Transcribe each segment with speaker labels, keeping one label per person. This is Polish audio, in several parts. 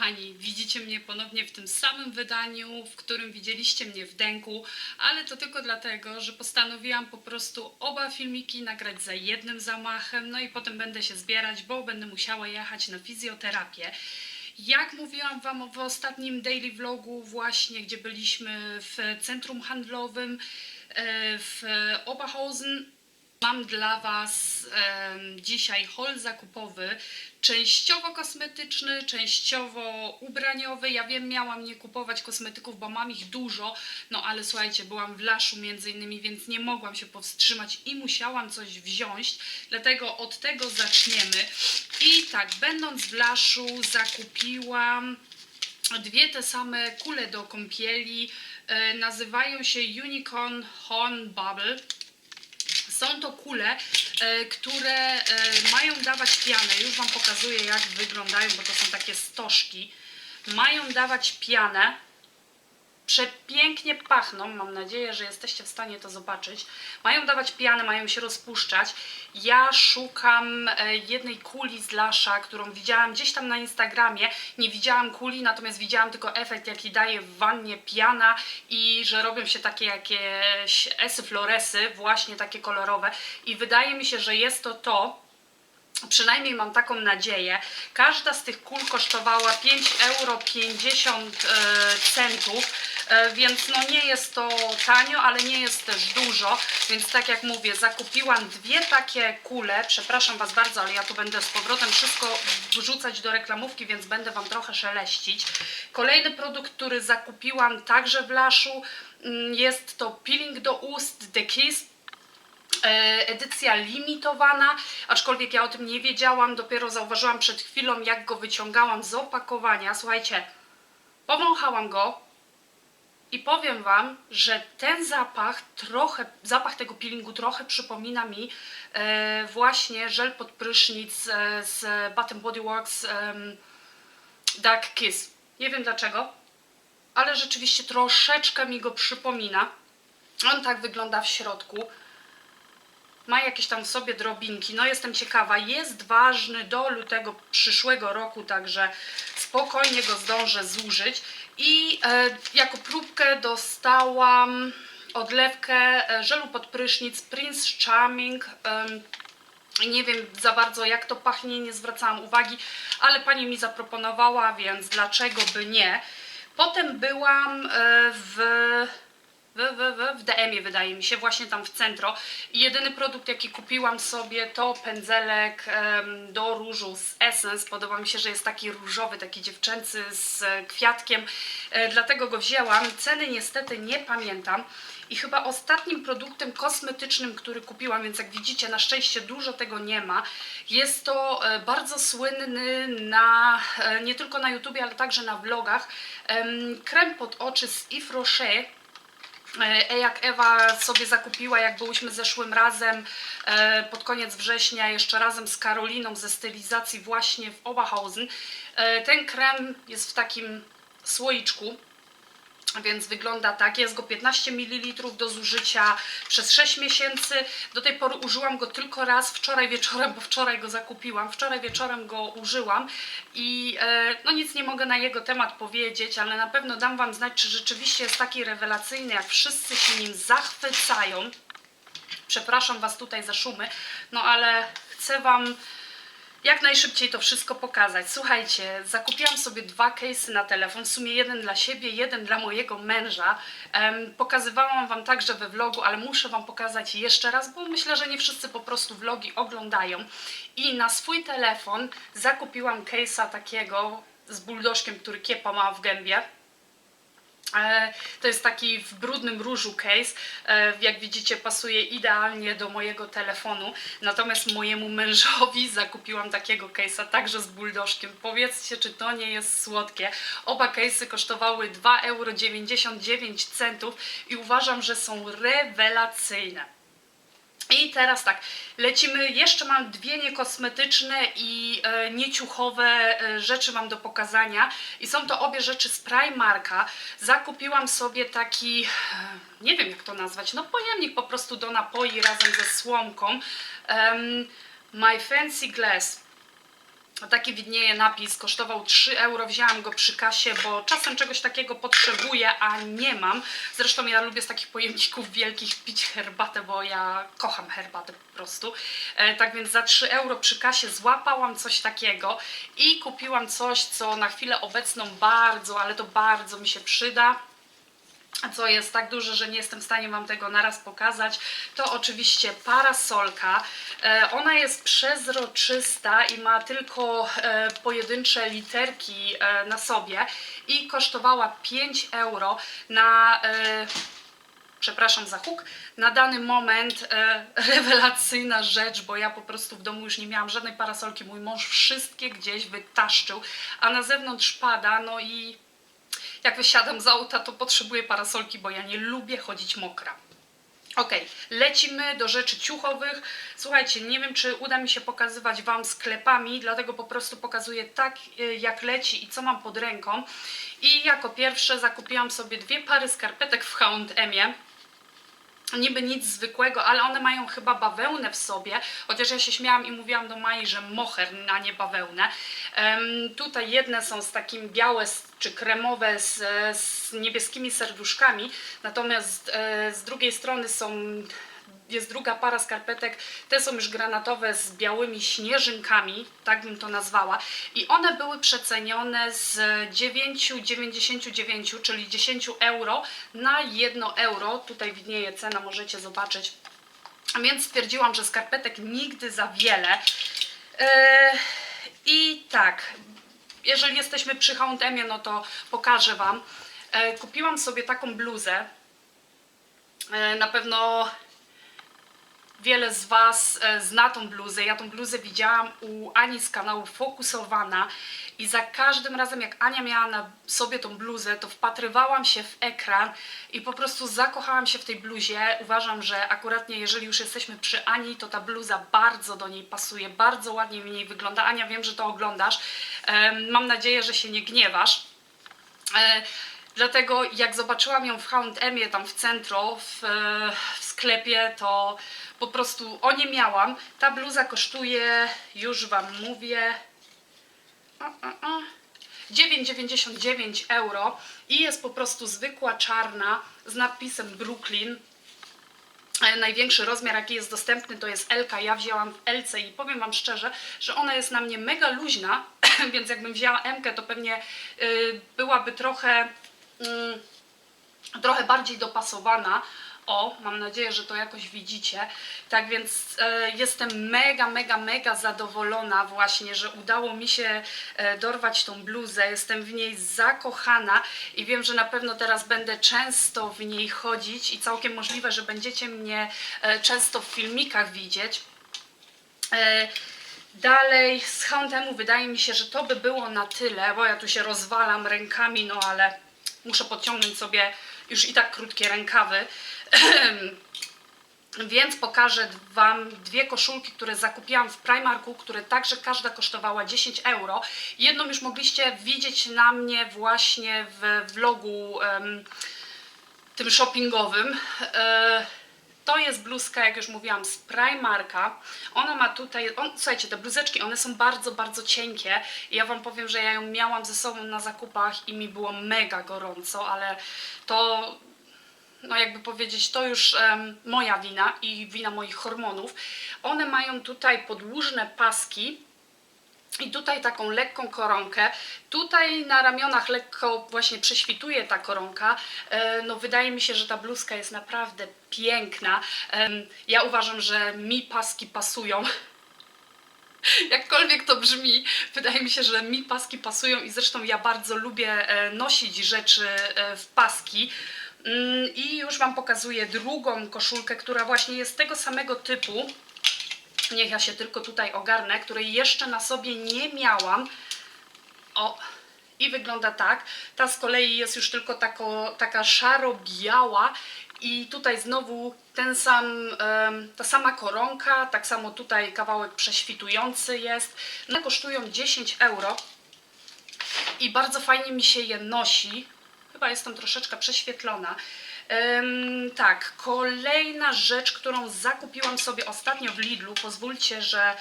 Speaker 1: kochani, widzicie mnie ponownie w tym samym wydaniu, w którym widzieliście mnie w Denku, ale to tylko dlatego, że postanowiłam po prostu oba filmiki nagrać za jednym zamachem, no i potem będę się zbierać, bo będę musiała jechać na fizjoterapię. Jak mówiłam Wam w ostatnim daily vlogu właśnie, gdzie byliśmy w centrum handlowym e, w Oberhausen, Mam dla Was dzisiaj haul zakupowy, częściowo kosmetyczny, częściowo ubraniowy. Ja wiem, miałam nie kupować kosmetyków, bo mam ich dużo, no ale słuchajcie, byłam w Laszu między innymi, więc nie mogłam się powstrzymać i musiałam coś wziąć, dlatego od tego zaczniemy. I tak, będąc w Laszu zakupiłam dwie te same kule do kąpieli, e, nazywają się Unicorn Horn Bubble. Są to kule, e, które e, mają dawać pianę. Już Wam pokazuję, jak wyglądają, bo to są takie stożki. Mają dawać pianę. Przepięknie pachną. Mam nadzieję, że jesteście w stanie to zobaczyć. Mają dawać pianę, mają się rozpuszczać. Ja szukam e, jednej kuli z Lasza, którą widziałam gdzieś tam na Instagramie. Nie widziałam kuli, natomiast widziałam tylko efekt, jaki daje w wannie piana i że robią się takie jakieś esy floresy, właśnie takie kolorowe. I wydaje mi się, że jest to to. Przynajmniej mam taką nadzieję. Każda z tych kul kosztowała 5,50 euro centów, e, więc no nie jest to tanio, ale nie jest też dużo. Więc tak jak mówię, zakupiłam dwie takie kule. Przepraszam Was bardzo, ale ja tu będę z powrotem wszystko wrzucać do reklamówki, więc będę Wam trochę szeleścić. Kolejny produkt, który zakupiłam także w Laszu, mm, jest to peeling do ust The Kiss e, edycja limitowana, aczkolwiek ja o tym nie wiedziałam, dopiero zauważyłam przed chwilą, jak go wyciągałam z opakowania. Słuchajcie, powąchałam go i powiem Wam, że ten zapach trochę, zapach tego peelingu trochę przypomina mi e, właśnie żel pod prysznic e, z Bath Body Works em, Dark Kiss. Nie wiem dlaczego, ale rzeczywiście troszeczkę mi go przypomina. On tak wygląda w środku ma jakieś tam w sobie drobinki. No jestem ciekawa, jest ważny do lutego przyszłego roku, także spokojnie go zdążę zużyć. I e, jako próbkę dostałam odlewkę e, żelu pod prysznic Prince Charming. Em, nie wiem za bardzo jak to pachnie, nie zwracałam uwagi, ale pani mi zaproponowała, więc dlaczego by nie. Potem byłam e, w w, w, w, w DM-ie wydaje mi się, właśnie tam w centro. I jedyny produkt jaki kupiłam sobie to pędzelek do różu z Essence. Podoba mi się, że jest taki różowy, taki dziewczęcy z kwiatkiem, e, dlatego go wzięłam. Ceny niestety nie pamiętam. I chyba ostatnim produktem kosmetycznym, który kupiłam, więc jak widzicie, na szczęście dużo tego nie ma, jest to e, bardzo słynny na, e, nie tylko na YouTubie, ale także na vlogach, em, krem pod oczy z Yves Rocher. E, jak Ewa sobie zakupiła, jak byłyśmy zeszłym razem e, pod koniec września, jeszcze razem z Karoliną ze stylizacji właśnie w Oberhausen. E, Ten krem jest w takim słoiczku. Więc wygląda tak, jest go 15 ml do zużycia przez 6 miesięcy. Do tej pory użyłam go tylko raz wczoraj wieczorem, bo wczoraj go zakupiłam. Wczoraj wieczorem go użyłam i e, no nic nie mogę na jego temat powiedzieć, ale na pewno dam Wam znać, czy rzeczywiście jest taki rewelacyjny, jak wszyscy się nim zachwycają. Przepraszam Was tutaj za szumy, no ale chcę Wam jak najszybciej to wszystko pokazać. Słuchajcie, zakupiłam sobie dwa case'y na telefon, w sumie jeden dla siebie, jeden dla mojego męża. Em, pokazywałam Wam także we vlogu, ale muszę Wam pokazać jeszcze raz, bo myślę, że nie wszyscy po prostu vlogi oglądają. I na swój telefon zakupiłam case'a takiego z buldożkiem, który kiepa ma w gębie. To jest taki w brudnym różu case. E, Jak widzicie, pasuje idealnie do mojego telefonu. Natomiast mojemu mężowi zakupiłam takiego case'a także z buldożkiem. Powiedzcie, czy to nie jest słodkie. Oba case'y kosztowały 2,99 euro i uważam, że są rewelacyjne. I teraz tak, lecimy. Jeszcze mam dwie niekosmetyczne i e, nieciuchowe e, rzeczy mam do pokazania. I są to obie rzeczy z Primarka. Zakupiłam sobie taki, e, nie wiem jak to nazwać, no pojemnik po prostu do napoi razem ze słomką. Em, My Fancy Glass. Taki widnieje napis, kosztował 3 euro, wzięłam go przy kasie, bo czasem czegoś takiego potrzebuję, a nie mam. Zresztą ja lubię z takich pojemników wielkich pić herbatę, bo ja kocham herbatę po prostu. E, tak więc za 3 euro przy kasie złapałam coś takiego i kupiłam coś, co na chwilę obecną bardzo, ale to bardzo mi się przyda co jest tak duże, że nie jestem w stanie Wam tego naraz pokazać, to oczywiście parasolka. E, Ona jest przezroczysta i ma tylko e, pojedyncze literki e, na sobie i kosztowała 5 euro na przepraszam za huk, na dany moment e, rewelacyjna rzecz, bo ja po prostu w domu już nie miałam żadnej parasolki, mój mąż wszystkie gdzieś wytaszczył, a na zewnątrz pada, no i jak wysiadam z auta, to potrzebuję parasolki, bo ja nie lubię chodzić mokra. Ok, lecimy do rzeczy ciuchowych. Słuchajcie, nie wiem, czy uda mi się pokazywać Wam sklepami, dlatego po prostu pokazuję tak, y, jak leci i co mam pod ręką. I jako pierwsze zakupiłam sobie dwie pary skarpetek w H&Mie niby nic zwykłego, ale one mają chyba bawełnę w sobie, chociaż ja się śmiałam i mówiłam do Mai, że moher, a nie bawełnę. Em, tutaj jedne są z takim białe czy kremowe z, z niebieskimi serduszkami, natomiast e, z drugiej strony są jest druga para skarpetek, te są już granatowe z białymi śnieżynkami, tak bym to nazwała. I one były przecenione z 9,99, czyli 10 euro na 1 euro. Tutaj widnieje cena, możecie zobaczyć. Więc stwierdziłam, że skarpetek nigdy za wiele. Eee, I tak, jeżeli jesteśmy przy H&M, no to pokażę Wam. E, kupiłam sobie taką bluzę. E, na pewno Wiele z Was e, zna tą bluzę. Ja tą bluzę widziałam u Ani z kanału Fokusowana i za każdym razem jak Ania miała na sobie tą bluzę, to wpatrywałam się w ekran i po prostu zakochałam się w tej bluzie. Uważam, że akuratnie jeżeli już jesteśmy przy Ani, to ta bluza bardzo do niej pasuje, bardzo ładnie w niej wygląda. Ania, wiem, że to oglądasz. Mam nadzieję, że się nie gniewasz. Dlatego jak zobaczyłam ją w H&M tam w centrum, w, w sklepie, to po prostu o nie miałam. Ta bluza kosztuje, już Wam mówię, o, o, o, 9,99 euro i jest po prostu zwykła czarna z napisem Brooklyn. E, Największy rozmiar, jaki jest dostępny, to jest L. Ja wzięłam w LC i powiem Wam szczerze, że ona jest na mnie mega luźna, więc jakbym wzięła M, to pewnie y, byłaby trochę, trochę bardziej dopasowana. O, mam nadzieję, że to jakoś widzicie. Tak więc e, jestem mega, mega, mega zadowolona właśnie, że udało mi się e, dorwać tą bluzę. Jestem w niej zakochana i wiem, że na pewno teraz będę często w niej chodzić i całkiem możliwe, że będziecie mnie e, często w filmikach widzieć. E, Dalej z H&M wydaje mi się, że to by było na tyle, bo ja tu się rozwalam rękami, no ale muszę podciągnąć sobie już i tak krótkie rękawy. Więc pokażę Wam dwie koszulki, które zakupiłam w Primarku, które także każda kosztowała 10 euro. Jedną już mogliście widzieć na mnie właśnie w vlogu tym shoppingowym. To jest bluzka, jak już mówiłam, z Primarka. Ona ma tutaj, on, słuchajcie, te bluzeczki, one są bardzo, bardzo cienkie. I ja Wam powiem, że ja ją miałam ze sobą na zakupach i mi było mega gorąco, ale to no jakby powiedzieć, to już em, moja wina i wina moich hormonów. One mają tutaj podłużne paski i tutaj taką lekką koronkę. Tutaj na ramionach lekko właśnie prześwituje ta koronka. E, No wydaje mi się, że ta bluzka jest naprawdę piękna. Ja uważam, że mi paski pasują. Jakkolwiek to brzmi, wydaje mi się, że mi paski pasują i zresztą ja bardzo lubię e, nosić rzeczy e, w paski. Mm, I już Wam pokazuję drugą koszulkę, która właśnie jest tego samego typu. Niech ja się tylko tutaj ogarnę, której jeszcze na sobie nie miałam. O, i wygląda tak. Ta z kolei jest już tylko tako, taka szaro-biała i tutaj znowu ten sam, ta sama koronka, tak samo tutaj kawałek prześwitujący jest. One kosztują 10 euro i bardzo fajnie mi się je nosi. Chyba jestem troszeczkę prześwietlona. Tak, kolejna rzecz, którą zakupiłam sobie ostatnio w Lidlu. Pozwólcie, że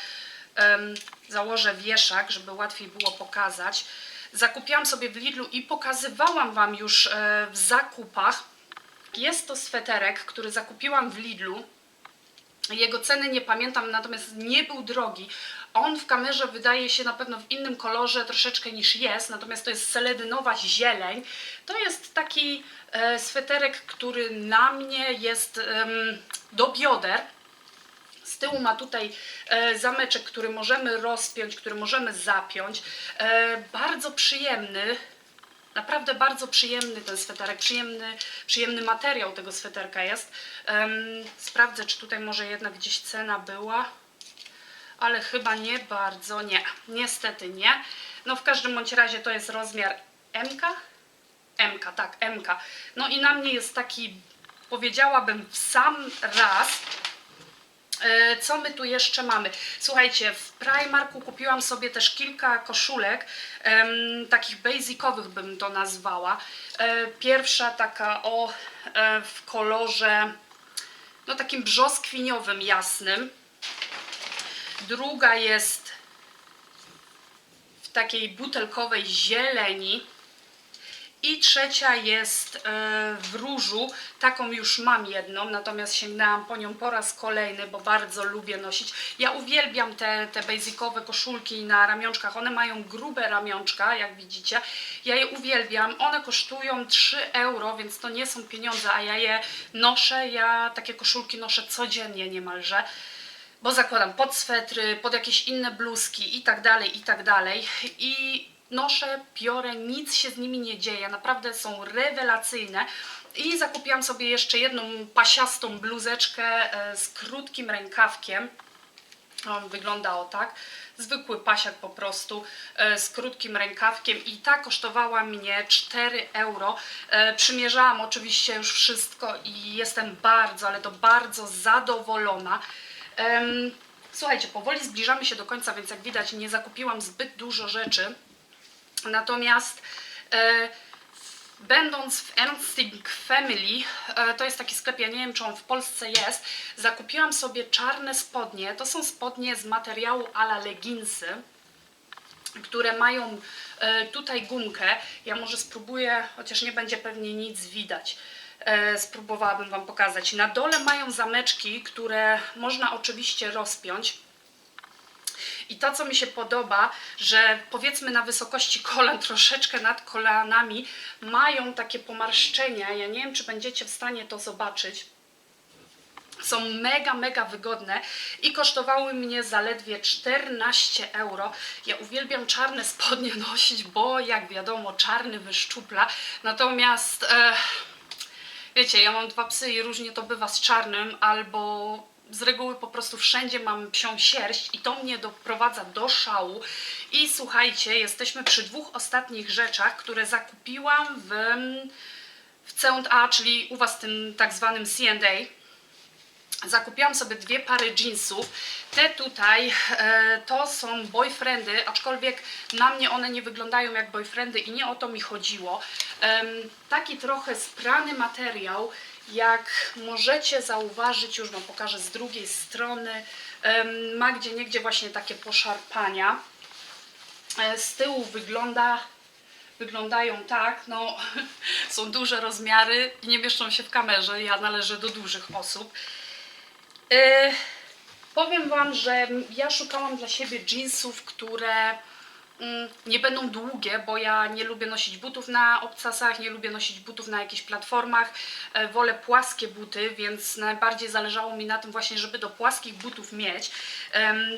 Speaker 1: założę wieszak, żeby łatwiej było pokazać. Zakupiłam sobie w Lidlu i pokazywałam Wam już e, w zakupach. Jest to sweterek, który zakupiłam w Lidlu. Jego ceny nie pamiętam, natomiast nie był drogi. On w kamerze wydaje się na pewno w innym kolorze troszeczkę niż jest, natomiast to jest seledynowa zieleń. To jest taki e, sweterek, który na mnie jest em, do bioder. Z tyłu ma tutaj e, zameczek, który możemy rozpiąć, który możemy zapiąć. E, bardzo przyjemny. Naprawdę bardzo przyjemny ten sweterek, przyjemny, przyjemny materiał tego sweterka jest. Em, sprawdzę, czy tutaj może jednak gdzieś cena była, ale chyba nie bardzo, nie, niestety nie. No w każdym bądź razie to jest rozmiar MK, MK, tak, MK. No i na mnie jest taki, powiedziałabym, w sam raz. E, Co my tu jeszcze mamy? Słuchajcie, w Primarku kupiłam sobie też kilka koszulek, em, takich basicowych bym to nazwała. E, pierwsza taka o e, w kolorze no takim brzoskwiniowym, jasnym. Druga jest w takiej butelkowej zieleni. I trzecia jest e, w różu, taką już mam jedną, natomiast sięgnęłam po nią po raz kolejny, bo bardzo lubię nosić. Ja uwielbiam te, te basicowe koszulki na ramionczkach, one mają grube ramionczka, jak widzicie. Ja je uwielbiam, one kosztują 3 euro, więc to nie są pieniądze, a ja je noszę, ja takie koszulki noszę codziennie niemalże bo zakładam pod swetry, pod jakieś inne bluzki i tak dalej, i tak dalej. I noszę, biorę, nic się z nimi nie dzieje, naprawdę są rewelacyjne. I zakupiłam sobie jeszcze jedną pasiastą bluzeczkę e, z krótkim rękawkiem. On wygląda o tak. Zwykły pasiak po prostu e, z krótkim rękawkiem i ta kosztowała mnie 4 euro. E, Przymierzałam oczywiście już wszystko i jestem bardzo, ale to bardzo zadowolona. Słuchajcie, powoli zbliżamy się do końca, więc jak widać nie zakupiłam zbyt dużo rzeczy. Natomiast e, Będąc w Ernstink Family, e, to jest taki sklep, ja nie wiem czy on w Polsce jest, zakupiłam sobie czarne spodnie. To są spodnie z materiału ala leginsy, które mają e, tutaj gumkę. Ja może spróbuję, chociaż nie będzie pewnie nic widać. E, Spróbowałabym Wam pokazać. Na dole mają zameczki, które można oczywiście rozpiąć. I to, co mi się podoba, że powiedzmy na wysokości kolan, troszeczkę nad kolanami, mają takie pomarszczenia. Ja nie wiem, czy będziecie w stanie to zobaczyć. Są mega, mega wygodne i kosztowały mnie zaledwie 14 euro. Ja uwielbiam czarne spodnie nosić, bo jak wiadomo, czarny wyszczupla. Natomiast. E, Wiecie, ja mam dwa psy i różnie to bywa z czarnym, albo z reguły po prostu wszędzie mam psią sierść i to mnie doprowadza do szału. I słuchajcie, jesteśmy przy dwóch ostatnich rzeczach, które zakupiłam w, w C&A, czyli u Was tym tak zwanym C&A. Zakupiłam sobie dwie pary jeansów. Te tutaj e, to są boyfriendy, aczkolwiek na mnie one nie wyglądają jak boyfriendy i nie o to mi chodziło. Em, taki trochę sprany materiał, jak możecie zauważyć, już Wam pokażę z drugiej strony, em, ma gdzie niegdzie właśnie takie poszarpania. E, z tyłu wygląda wyglądają tak, no są duże rozmiary i nie mieszczą się w kamerze, ja należę do dużych osób. E, powiem Wam, że ja szukałam dla siebie jeansów, które mm, nie będą długie, bo ja nie lubię nosić butów na obcasach, nie lubię nosić butów na jakichś platformach, e, wolę płaskie buty, więc najbardziej zależało mi na tym właśnie, żeby do płaskich butów mieć.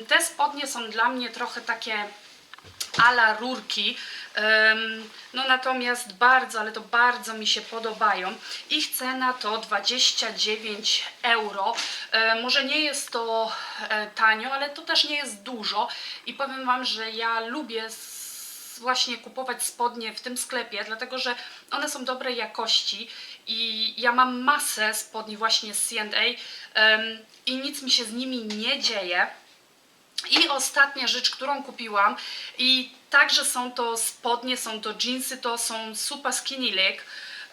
Speaker 1: Te spodnie są dla mnie trochę takie ala rurki. No natomiast bardzo, ale to bardzo mi się podobają. Ich cena to 29 euro. E, Może nie jest to e, tanio, ale to też nie jest dużo. I powiem Wam, że ja lubię właśnie kupować spodnie w tym sklepie, dlatego że one są dobrej jakości i ja mam masę spodni właśnie z C&A em, i nic mi się z nimi nie dzieje. I ostatnia rzecz, którą kupiłam i także są to spodnie, są to jeansy, to są super skinny leg,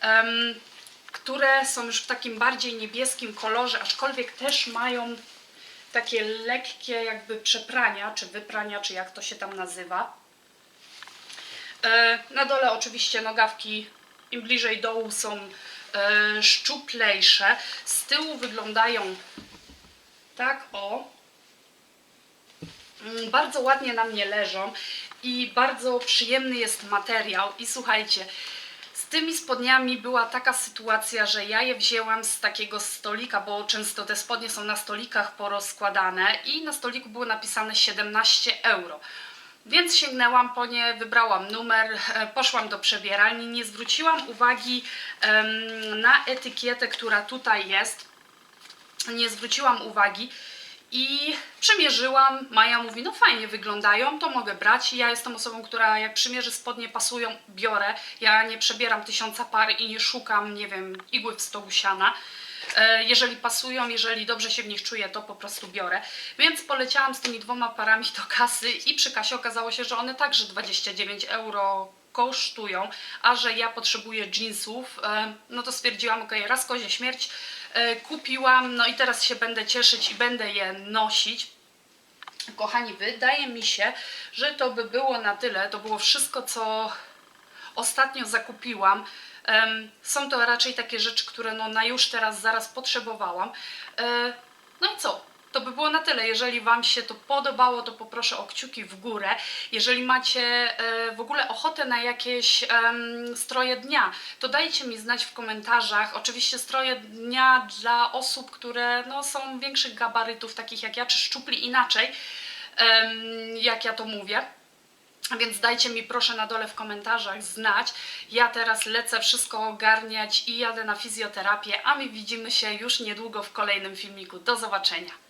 Speaker 1: em, które są już w takim bardziej niebieskim kolorze, aczkolwiek też mają takie lekkie jakby przeprania, czy wyprania, czy jak to się tam nazywa. E, Na dole oczywiście nogawki im bliżej dołu są e, szczuplejsze. Z tyłu wyglądają tak o. Mm, Bardzo ładnie na mnie leżą i bardzo przyjemny jest materiał. I słuchajcie, z tymi spodniami była taka sytuacja, że ja je wzięłam z takiego stolika, bo często te spodnie są na stolikach porozkładane i na stoliku było napisane 17 euro. Więc sięgnęłam po nie, wybrałam numer, e, poszłam do przebieralni, nie zwróciłam uwagi na etykietę, która tutaj jest. Nie zwróciłam uwagi i przymierzyłam. Maja mówi, no fajnie wyglądają, to mogę brać. I ja jestem osobą, która jak przymierzy spodnie pasują, biorę. Ja nie przebieram tysiąca par i nie szukam, nie wiem, igły w stołu siana. E, Jeżeli pasują, jeżeli dobrze się w nich czuję, to po prostu biorę. Więc poleciałam z tymi dwoma parami do kasy i przy kasie okazało się, że one także 29 euro kosztują, a że ja potrzebuję jeansów, e, no to stwierdziłam, ok, raz kozie śmierć, kupiłam, no i teraz się będę cieszyć i będę je nosić. Kochani, wydaje mi się, że to by było na tyle, to było wszystko, co ostatnio zakupiłam. Są to raczej takie rzeczy, które no na już teraz zaraz potrzebowałam. E, No i co? Było na tyle. Jeżeli Wam się to podobało, to poproszę o kciuki w górę. Jeżeli macie e, w ogóle ochotę na jakieś stroje dnia, to dajcie mi znać w komentarzach. Oczywiście stroje dnia dla osób, które no, są większych gabarytów, takich jak ja, czy szczupli inaczej, jak ja to mówię. Więc dajcie mi proszę na dole w komentarzach znać. Ja teraz lecę wszystko ogarniać i jadę na fizjoterapię, a my widzimy się już niedługo w kolejnym filmiku. Do zobaczenia.